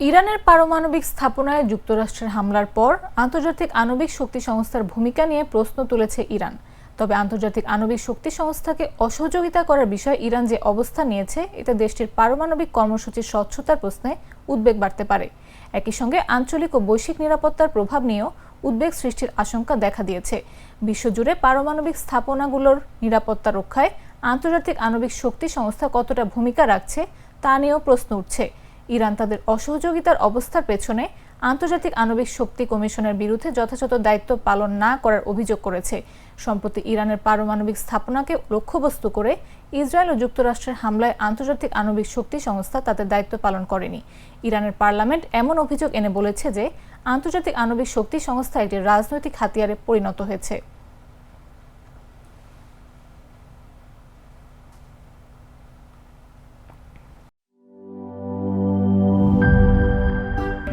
ইরানের পারমাণবিক স্থাপনায় যুক্তরাষ্ট্রের হামলার পর আন্তর্জাতিক আণবিক শক্তি সংস্থার ভূমিকা নিয়ে প্রশ্ন তুলেছে ইরান। তবে আন্তর্জাতিক আণবিক শক্তি সংস্থাকে অসহযোগিতা করার বিষয়ে ইরান যে অবস্থান নিয়েছে, এতে দেশটির পারমাণবিক কর্মসূচির স্বচ্ছতার প্রশ্নে উদ্বেগ বাড়তে পারে। একই সঙ্গে আঞ্চলিক ও বৈশ্বিক নিরাপত্তার প্রভাব নিয়েও উদ্বেগ সৃষ্টির আশঙ্কা দেখা দিয়েছে। বিশ্বজুড়ে পারমাণবিক স্থাপনাগুলোর নিরাপত্তা রক্ষায় আন্তর্জাতিক আণবিক শক্তি সংস্থা কতটা ভূমিকা রাখছে, তা নিয়েও প্রশ্ন উঠছে। ইরান তাদের অসহযোগিতার অবস্থার পেছনে আন্তর্জাতিক আণবিক শক্তি কমিশনের বিরুদ্ধে যথাযথ দায়িত্ব পালন না করার অভিযোগ করেছে। সম্প্রতি ইরানের পারমাণবিক স্থাপনাকে লক্ষ্যবস্তু করে ইসরায়েল ও যুক্তরাষ্ট্রের হামলায় আন্তর্জাতিক আণবিক শক্তি সংস্থা তাদের দায়িত্ব পালন করেনি। ইরানের পার্লামেন্ট এমন অভিযোগ এনে বলেছে যে, আন্তর্জাতিক আণবিক শক্তি সংস্থা একটি রাজনৈতিক হাতিয়ারে পরিণত হয়েছে।